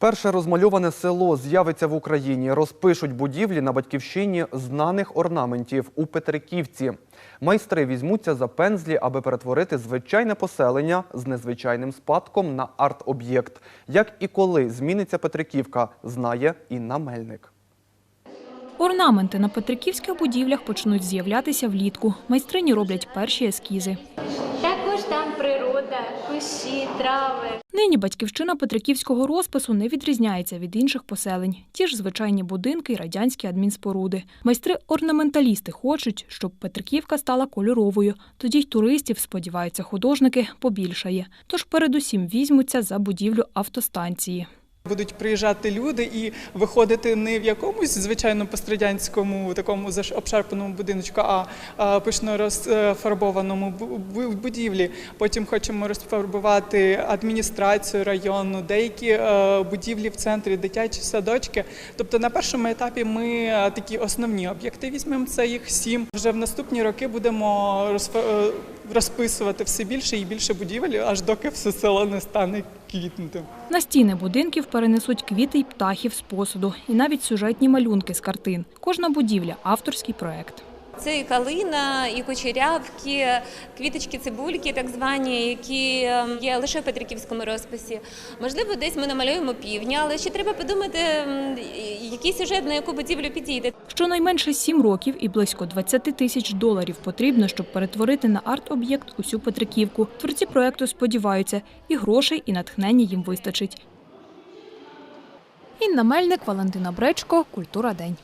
Перше розмальоване село з'явиться в Україні. Розпишуть будівлі на батьківщині знаних орнаментів у Петриківці. Майстри візьмуться за пензлі, аби перетворити звичайне поселення з незвичайним спадком на арт-об'єкт. Як і коли зміниться Петриківка, знає Інна Мельник. Орнаменти на петриківських будівлях почнуть з'являтися влітку. Майстрині роблять перші ескізи. Також кущі, трави. Нині батьківщина петриківського розпису не відрізняється від інших поселень. Ті ж звичайні будинки і радянські адмінспоруди. Майстри-орнаменталісти хочуть, щоб Петриківка стала кольоровою. Тоді й туристів, сподіваються художники, побільшає. Тож передусім візьмуться за будівлю автостанції. Будуть приїжджати люди і виходити не в якомусь звичайно пострадянському такому обшарпаному будиночку, а пишно розфарбованому бу- бу- будівлі. Потім хочемо розфарбувати адміністрацію району, деякі е, будівлі в центрі, дитячі садочки. Тобто на першому етапі ми е, такі основні об'єкти візьмемо. Це їх сім. Вже в наступні роки будемо е, розписувати все більше і більше будівель, аж доки все село не стане квітнутим. На стіни будинків перенесуть квіти й птахів з посуду, і навіть сюжетні малюнки з картин. Кожна будівля авторський проект. Це і калина, і кучерявки, квіточки, цибульки, так звані, які ем, є лише в Петриківському розписі. Можливо, десь ми намалюємо півня, але ще треба подумати, який сюжет на яку будівлю підійде. Щонайменше сім років і близько 20 тисяч доларів потрібно, щоб перетворити на арт-об'єкт усю Петриківку. Творці проекту сподіваються, і грошей, і натхнення їм вистачить. Інна Мельник, Валентина Бречко, Культура День.